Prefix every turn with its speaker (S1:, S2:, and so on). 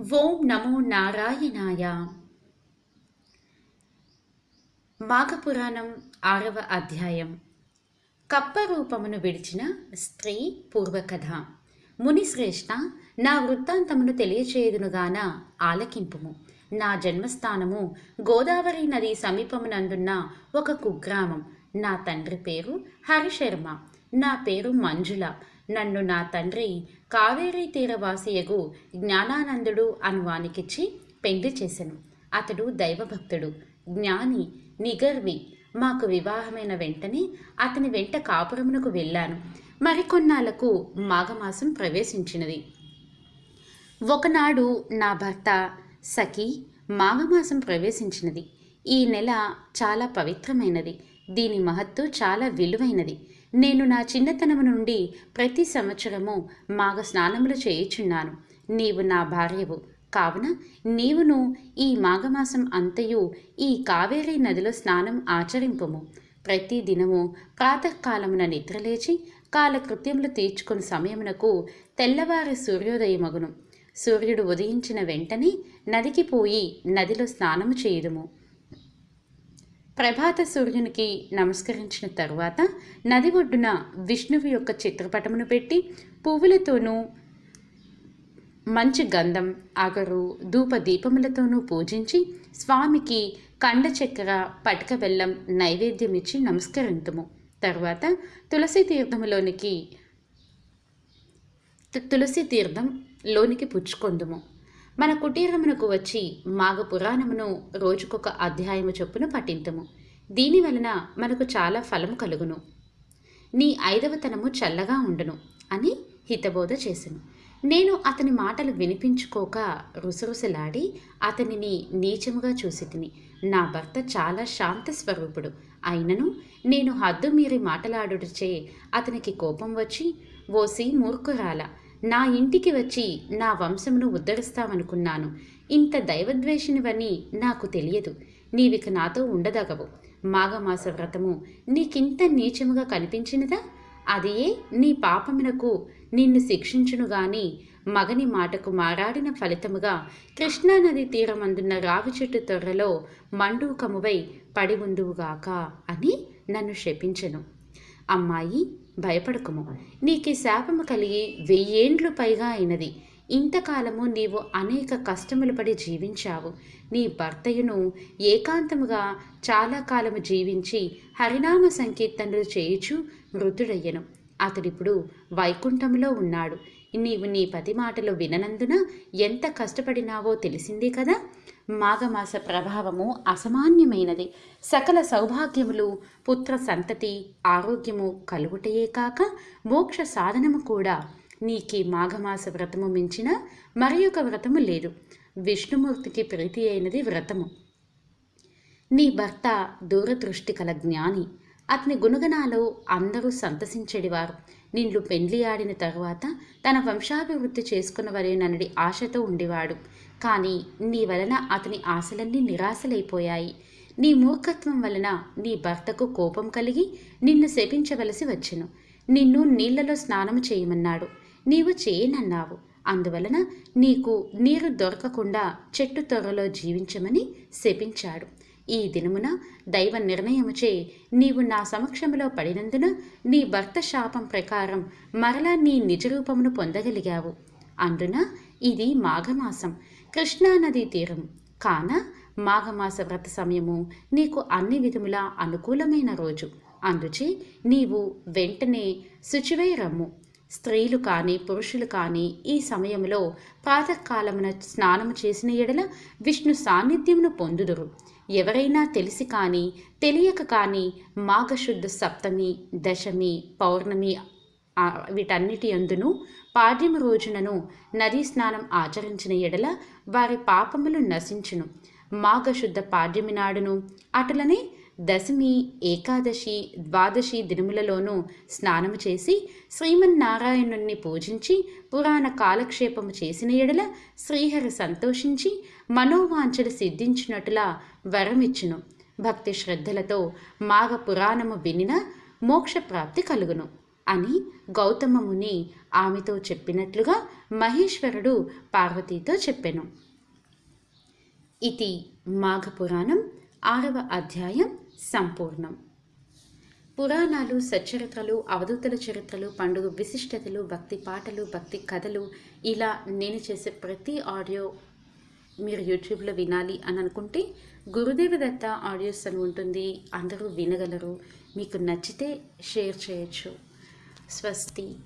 S1: ఓం నమో నారాయణాయ. మాఘపురాణం ఆరవ అధ్యాయం. కప్ప రూపమును విడిచిన స్త్రీ పూర్వకథ. మునిశ్రేష్ఠ నా వృత్తాంతమును తెలియచేయుదునుగాన ఆలకింపుము. నా జన్మస్థానము గోదావరి నది సమీపమునందున్న ఒక కుగ్రామం. నా తండ్రి పేరు హరిశర్మ. నా పేరు మంజుల. నన్ను నా తండ్రి కావేరీ తీరవాసియగు జ్ఞానానందుడు అనువానికిచ్చి పెండ్లి చేశాను అతడు దైవభక్తుడు జ్ఞాని నిగర్వి. మాకు వివాహమైన వెంటనే అతని వెంట కాపురమునకు వెళ్ళాను. మరికొన్నాళ్ళకు మాఘమాసం ప్రవేశించినది. ఒకనాడు నా భర్త సఖి మాఘమాసం ప్రవేశించినది. ఈ నెల చాలా పవిత్రమైనది. దీని మహత్తు చాలా విలువైనది. నేను నా చిన్నతనము నుండి ప్రతి సంవత్సరము మాఘ స్నానములు చేయుచున్నాను. నీవు నా భార్యవు. కావున నీవును ఈ మాఘమాసం అంతయు ఈ కావేరీ నదిలో స్నానం ఆచరింపుము. ప్రతి దినము ప్రాతకాలమున నిద్రలేచి కాలకృత్యములు తీర్చుకుని సమయమునకు తెల్లవారి సూర్యోదయమగును. సూర్యుడు ఉదయించిన వెంటనే నదికి పోయి నదిలో స్నానము చేయుదుము. ప్రభాత సూర్యునికి నమస్కరించిన తరువాత నది ఒడ్డున విష్ణువు యొక్క చిత్రపటమును పెట్టి పువ్వులతోనూ మంచి గంధం అగరు ధూప దీపములతోనూ పూజించి స్వామికి కండ చక్కెర పటిక బెల్లం నైవేద్యం ఇచ్చి నమస్కరింతుము. తర్వాత తులసి తీర్థములోనికి తులసి తీర్థం లోనికి పుచ్చుకొందుము. మన కుటీరమునకు వచ్చి మాఘ పురాణమును రోజుకొక అధ్యాయము చొప్పున పఠింతుము. దీని వలన మనకు చాలా ఫలము కలుగును. నీ ఐదవతనము చల్లగా ఉండును అని హితబోధ చేసెను. నేను అతని మాటలు వినిపించుకోక రుసరుసలాడి అతనిని నీచముగా చూసి తిని నా భర్త చాలా శాంత స్వరూపుడు. అయినను నేను హద్దు మీరి మాటలాడుటచే అతనికి కోపం వచ్చి ఓసి మూర్ఖురాల! నా ఇంటికి వచ్చి నా వంశమును ఉద్ధరిస్తావనుకున్నాను. ఇంత దైవద్వేషినివని నాకు తెలియదు. నీవిక నాతో ఉండదగవు. మాఘమాస వ్రతము నీకింత నీచముగా కనిపించినదా? అదియే నీ పాపమునకు నిన్ను శిక్షించును గాని మగని మాటకు మారాడిన ఫలితముగా కృష్ణానది తీరమందున్న రావి చెట్టు తొర్రలో మండూకమువై పడి ఉండువుగాక అని నన్ను శపించెను. అమ్మాయి భయపడకుము. నీకు శాపము కలిగి వెయ్యేండ్లు పైగా అయినది. ఇంతకాలము నీవు అనేక కష్టములు పడి జీవించావు. నీ భర్తయును ఏకాంతముగా చాలా కాలము జీవించి హరినామ సంకీర్తనలు చేయుచు మృతుడయ్యను. అతడిప్పుడు వైకుంఠంలో ఉన్నాడు. నీవు నీ పతి మాటలు విననందున ఎంత కష్టపడినావో తెలిసిందే కదా? మాఘమాస ప్రభావము అసమాన్యమైనది. సకల సౌభాగ్యములు పుత్ర సంతతి ఆరోగ్యము కలుగుటయే కాక మోక్ష సాధనము కూడా నీకి మాఘమాస వ్రతము మించిన మరి ఒక వ్రతము లేదు. విష్ణుమూర్తికి ప్రీతి అయినది వ్రతము. నీ భర్త దూరదృష్టి కల జ్ఞాని. అతని గుణగణాలు అందరూ సంతసించెడివారు. నిన్ను పెండ్లి ఆడిన తరువాత తన వంశాభివృద్ధి చేసుకున్నవరేనన్నది ఆశతో ఉండేవాడు. కానీ నీ వలన అతని ఆశలన్నీ నిరాశలైపోయాయి. నీ మూర్ఖత్వం వలన నీ భర్తకు కోపం కలిగి నిన్ను శపించవలసి వచ్చెను. నిన్ను నీళ్ళలో స్నానము చేయమన్నాడు. నీవు చేయనన్నావు. అందువలన నీకు నీరు దొరకకుండా చెట్టు త్వరలో జీవించమని శపించాడు. ఈ దినమున దైవ నిర్ణయముచే నీవు నా సమక్షములో పడినందున నీ భర్త శాపం ప్రకారం మరలా నీ నిజరూపమును పొందగలిగావు. అందున ఇది మాఘమాసం. కృష్ణానదీ తీరం. కాన మాఘమాస వ్రత సమయము నీకు అన్ని విధములా అనుకూలమైన రోజు. అందుచే నీవు వెంటనే శుచివై రమ్ము. స్త్రీలు కానీ పురుషులు కానీ ఈ సమయంలో ప్రాతకాలమున స్నానము చేసిన ఎడల విష్ణు సాన్నిధ్యమును పొందుదురు. ఎవరైనా తెలిసి కానీ తెలియక కానీ మాఘశుద్ధ సప్తమి దశమి పౌర్ణమి వీటన్నిటి అందును పాడ్యము రోజునను నదీ స్నానం ఆచరించిన ఎడల వారి పాపములు నశించును. మాఘశుద్ధ పాడ్యమి నాడును అటులనే దశమి ఏకాదశి ద్వాదశి దినములలోనూ స్నానము చేసి శ్రీమన్నారాయణుణ్ణి పూజించి పురాణ కాలక్షేపము చేసిన ఎడల శ్రీహరి సంతోషించి మనోవాంఛలు సిద్ధించినట్లా వరమిచ్చును. భక్తి శ్రద్ధలతో మాఘ పురాణము వినిన మోక్ష ప్రాప్తి కలుగును అని గౌతమముని ఆమెతో చెప్పినట్లుగా మహేశ్వరుడు పార్వతీతో చెప్పెను. ఇది మాఘపురాణం ఆరవ అధ్యాయం సంపూర్ణం. పురాణాలు సచ్చరిత్రలు అవధూతల చరిత్రలు పండుగ విశిష్టతలు భక్తి పాటలు భక్తి కథలు ఇలా నేను చేసే ప్రతి ఆడియో మీరు యూట్యూబ్లో వినాలి అని అనుకుంటే గురుదేవ దత్త ఆడియోస్ అని ఉంటుంది. అందరూ వినగలరు. మీకు నచ్చితే షేర్ చేయొచ్చు. స్వస్తి.